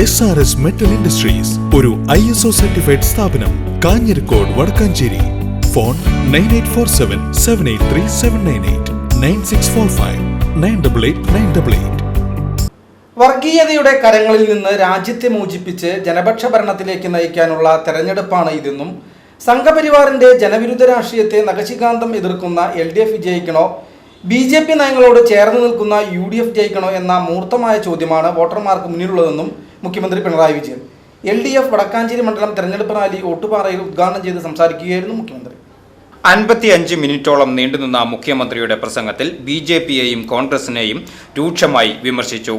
S R S metal industries ഒരു I S O certified സ്ഥാപനം Kanjirakode Wadakkanchery. Phone nine eight four seven seven eight three seven nine eight nine six four five nine double eight nine double eight വർഗീയതയുടെ കരങ്ങളിൽ നിന്ന് രാജ്യത്തെ മോചിപ്പിച്ച് ജനപക്ഷ ഭരണത്തിലേക്ക് നയിക്കാനുള്ള തെരഞ്ഞെടുപ്പാണ് ഇതെന്നും സംഘപരിവാറിന്റെ ജനവിരുദ്ധ രാഷ്ട്രീയത്തെ നഖശികാന്തം എതിർക്കുന്ന എൽ ഡി എഫ് വിജയിക്കണോ ബി ജെ പി നയങ്ങളോട് ചേർന്ന് നിൽക്കുന്ന യു ഡി എഫ് ജയിക്കണോ എന്ന മൂർത്തമായ ചോദ്യമാണ് വോട്ടർമാർക്ക് മുന്നിലുള്ളതെന്നും മുഖ്യമന്ത്രി Pinarayi Vijayan. L D F Wadakkanchery മണ്ഡലം തെരഞ്ഞെടുപ്പ് റാലി ഓട്ടുപാറയിൽ ഉദ്ഘാടനം ചെയ്ത് സംസാരിക്കുകയായിരുന്നു മുഖ്യമന്ത്രി. അൻപത്തിയഞ്ച് മിനിറ്റോളം നീണ്ടുനിന്ന മുഖ്യമന്ത്രിയുടെ പ്രസംഗത്തിൽ ബി ജെ പിയെയും കോൺഗ്രസിനെയും രൂക്ഷമായി വിമർശിച്ചു.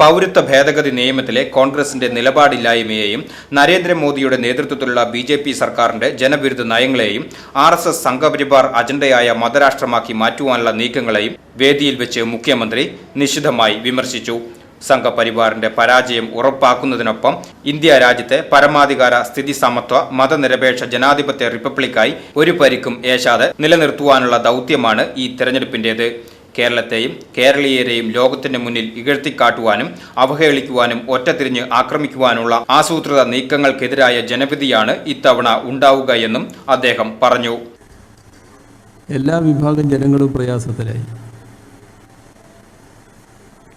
പൗരത്വ ഭേദഗതി നിയമത്തിലെ കോൺഗ്രസിന്റെ നിലപാടില്ലായ്മയെയും നരേന്ദ്രമോദിയുടെ നേതൃത്വത്തിലുള്ള ബി ജെ പി സർക്കാരിന്റെ ജനവിരുദ്ധ നയങ്ങളെയും ആർ എസ് എസ് സംഘപരിവാർ അജണ്ടയായ മതരാഷ്ട്രമാക്കി മാറ്റുവാനുള്ള നീക്കങ്ങളെയും വേദിയിൽ വെച്ച് മുഖ്യമന്ത്രി നിശിതമായി വിമർശിച്ചു. സംഘപരിവാറിന്റെ പരാജയം ഉറപ്പാക്കുന്നതിനൊപ്പം ഇന്ത്യ രാജ്യത്തെ പരമാധികാര സ്ഥിതി സമത്വ മതനിരപേക്ഷ ജനാധിപത്യ റിപ്പബ്ലിക്കായി ഒരു പരിക്കും ഏശാതെ നിലനിർത്തുവാനുള്ള ദൗത്യമാണ് ഈ തെരഞ്ഞെടുപ്പിന്റേത്. കേരളത്തെയും കേരളീയരെയും ലോകത്തിന്റെ മുന്നിൽ ഇകഴ്ത്തിക്കാട്ടുവാനും അവഹേളിക്കുവാനും ഒറ്റതിരിഞ്ഞ് ആക്രമിക്കുവാനുള്ള ആസൂത്രിത നീക്കങ്ങൾക്കെതിരായ ജനവിധിയാണ് ഇത്തവണ ഉണ്ടാവുക എന്നും അദ്ദേഹം പറഞ്ഞു. എല്ലാ വിഭാഗം ജനങ്ങളും പ്രയാസത്തിലായി.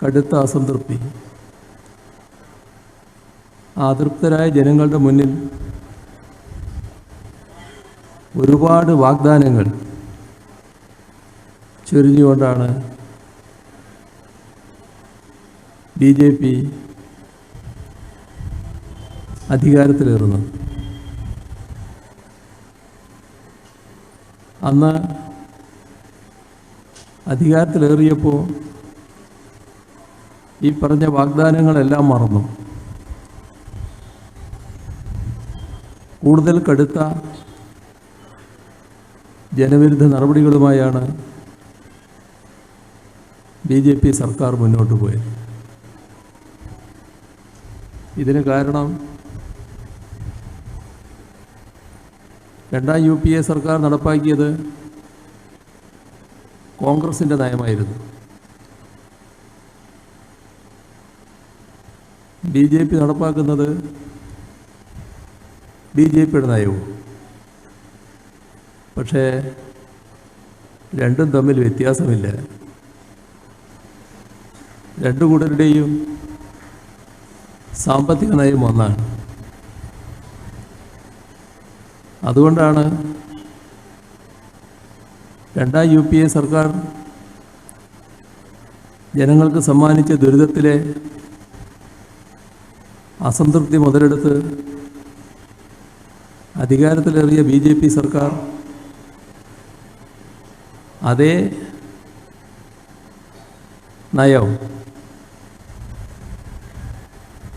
കടുത്ത അസംതൃപ്തി. അതൃപ്തരായ ജനങ്ങളുടെ മുന്നിൽ ഒരുപാട് വാഗ്ദാനങ്ങൾ ചൊരിഞ്ഞുകൊണ്ടാണ് ബി ജെ പി അധികാരത്തിലേറുന്നത്. അന്ന് അധികാരത്തിലേറിയപ്പോൾ ഈ പറഞ്ഞ വാഗ്ദാനങ്ങളെല്ലാം മറന്നു. കൂടുതൽ കടുത്ത ജനവിരുദ്ധ നടപടികളുമായാണ് ബി ജെ പി സർക്കാർ മുന്നോട്ട് പോയത്. ഇതിന് കാരണം രണ്ടാം യു പി എ സർക്കാർ നടപ്പാക്കിയത് കോൺഗ്രസിന്റെ നയമായിരുന്നു. ബി ജെ പി നടപ്പാക്കുന്നത് ബി ജെ പിയുടെ നയവും. പക്ഷേ രണ്ടും തമ്മിൽ വ്യത്യാസമില്ല. രണ്ടു കൂട്ടരുടെയും സാമ്പത്തിക നയം ഒന്നാണ്. അതുകൊണ്ടാണ് രണ്ടാം യു പി എ സർക്കാർ ജനങ്ങൾക്ക് സമ്മാനിച്ച ദുരിതത്തിലെ അസംതൃപ്തി മുതലെടുത്ത് അധികാരത്തിലേറിയ ബി ജെ പി സർക്കാർ അതേ നയം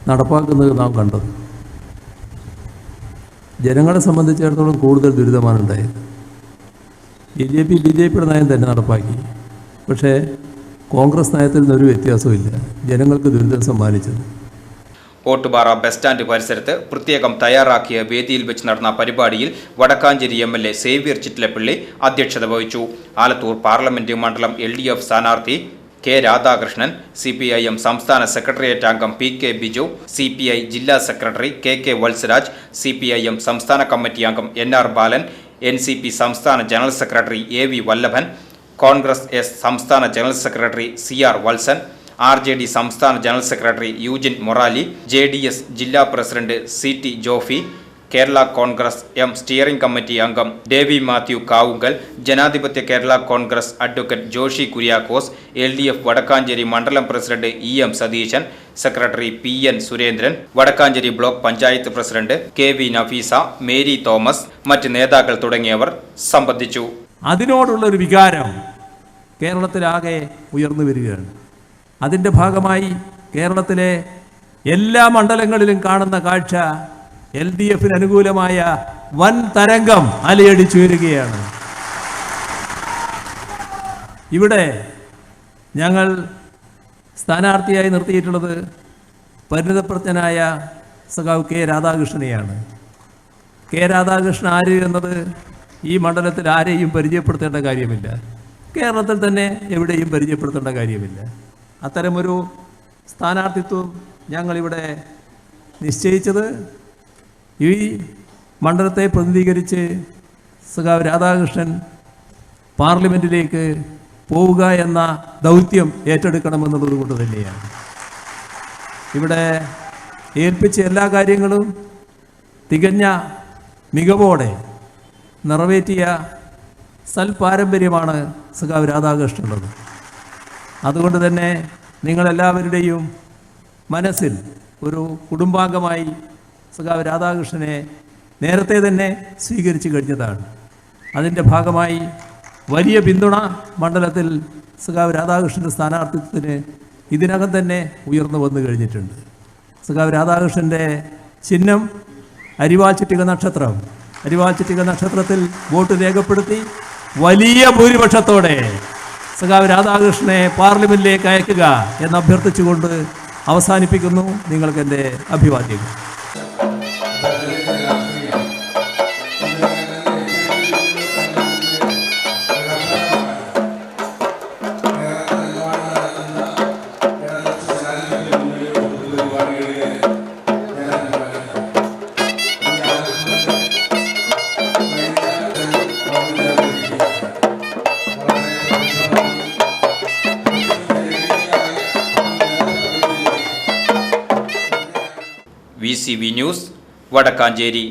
നടപ്പാക്കുന്നത് നാം കണ്ടത്. ജനങ്ങളെ സംബന്ധിച്ചിടത്തോളം കൂടുതൽ ദുരിതമാണ് ഉണ്ടായത്. B J P B J പിയുടെ നയം തന്നെ നടപ്പാക്കി. പക്ഷേ കോൺഗ്രസ് നയത്തിൽ നിന്നൊരു വ്യത്യാസവും ജനങ്ങൾക്ക് ദുരിതം സമ്മാനിച്ചത്. ഓട്ടുപാറ ബസ് സ്റ്റാൻഡ് പരിസരത്ത് പ്രത്യേകം തയ്യാറാക്കിയ വേദിയിൽ വെച്ച് നടന്ന പരിപാടിയിൽ Vadakkanchery M L A Xavier Chittilappally അധ്യക്ഷത വഹിച്ചു. ആലത്തൂർ പാർലമെന്റ് മണ്ഡലം എൽ ഡി എഫ് സ്ഥാനാർത്ഥി K Radhakrishnan C P I M സംസ്ഥാന സെക്രട്ടേറിയറ്റ് അംഗം P K Biju C P I ജില്ലാ secretary K K Valsaraj C P I M സംസ്ഥാന committee അംഗം N R Balan N C P സംസ്ഥാന general secretary A V Vallabhan Congress S സംസ്ഥാന general secretary C R Valsan R J D സംസ്ഥാന general secretary Eugene Morali J D S ജില്ലാ president C T Jofy Kerala Congress M steering committee അംഗം ഡേവി മാത്യു കാവുങ്കൽ ജനാധിപത്യ Kerala Congress advocate Joshy Kuriakose L D F Vadakkanchery മണ്ഡലം president E M Satheesan secretary P N Surendran Vadakkanchery block panchayat president K V Nafeesa Mary Thomas മറ്റ് നേതാക്കൾ തുടങ്ങിയവർ സംബന്ധിച്ചു. അതിനോടുള്ള ഒരു വികാരം കേരളത്തിലാകെ ഉയർന്നു വരികയാണ്. അതിന്റെ ഭാഗമായി കേരളത്തിലെ എല്ലാ മണ്ഡലങ്ങളിലും കാണുന്ന കാഴ്ച എൽ ഡി എഫിന് അനുകൂലമായ വൻ തരംഗം അലയടിച്ചു വരികയാണ് ഇവിടെ ഞങ്ങൾ സ്ഥാനാർത്ഥിയായി നിർത്തിയിട്ടുള്ളത് പരിണിതപ്രജ്ഞനായ സഖാവ് കെ രാധാകൃഷ്ണനെയാണ്. കെ രാധാകൃഷ്ണൻ ആര് എന്നത് ഈ മണ്ഡലത്തിൽ ആരെയും പരിചയപ്പെടുത്തേണ്ട കാര്യമില്ല. കേരളത്തിൽ തന്നെ എവിടെയും പരിചയപ്പെടുത്തേണ്ട കാര്യമില്ല. അത്തരമൊരു സ്ഥാനാർത്ഥിത്വം ഞങ്ങളിവിടെ നിശ്ചയിച്ചത് ഈ മണ്ഡലത്തെ പ്രതിനിധീകരിച്ച് സഖാവ് രാധാകൃഷ്ണൻ പാർലമെന്റിലേക്ക് പോവുക എന്ന ദൗത്യം ഏറ്റെടുക്കണമെന്നുള്ളത് കൊണ്ട് തന്നെയാണ്. ഇവിടെ ഏൽപ്പിച്ച എല്ലാ കാര്യങ്ങളും തികഞ്ഞ മികവോടെ നിറവേറ്റിയ സൽപാരമ്പര്യമാണ് സഖാവ് രാധാകൃഷ്ണനുള്ളത് അതുകൊണ്ട് തന്നെ നിങ്ങളെല്ലാവരുടെയും മനസ്സിൽ ഒരു കുടുംബാംഗമായി സഖാവ് രാധാകൃഷ്ണനെ നേരത്തെ തന്നെ സ്വീകരിച്ചു കഴിഞ്ഞതാണ്. അതിന്റെ ഭാഗമായി വലിയ പിന്തുണ മണ്ഡലത്തിൽ സഖാവ് രാധാകൃഷ്ണന്റെ സ്ഥാനാർത്ഥിത്വത്തിന് ഇതിനകം തന്നെ ഉയർന്നു വന്നു കഴിഞ്ഞിട്ടുണ്ട്. സഖാവ് രാധാകൃഷ്ണന്റെ ചിഹ്നം അരിവാൾ ചുറ്റിക നക്ഷത്രം. അരിവാൾ ചുറ്റിക നക്ഷത്രത്തിൽ വോട്ട് രേഖപ്പെടുത്തി വലിയ ഭൂരിപക്ഷത്തോടെ സഖാവ് രാധാകൃഷ്ണനെ പാർലമെന്റിലേക്ക് അയക്കുക എന്ന് അഭ്യർത്ഥിച്ചുകൊണ്ട് അവസാനിപ്പിക്കുന്നു. നിങ്ങൾക്ക് എന്റെ അഭിവാദ്യങ്ങൾ. V C V news Vadakkanchery.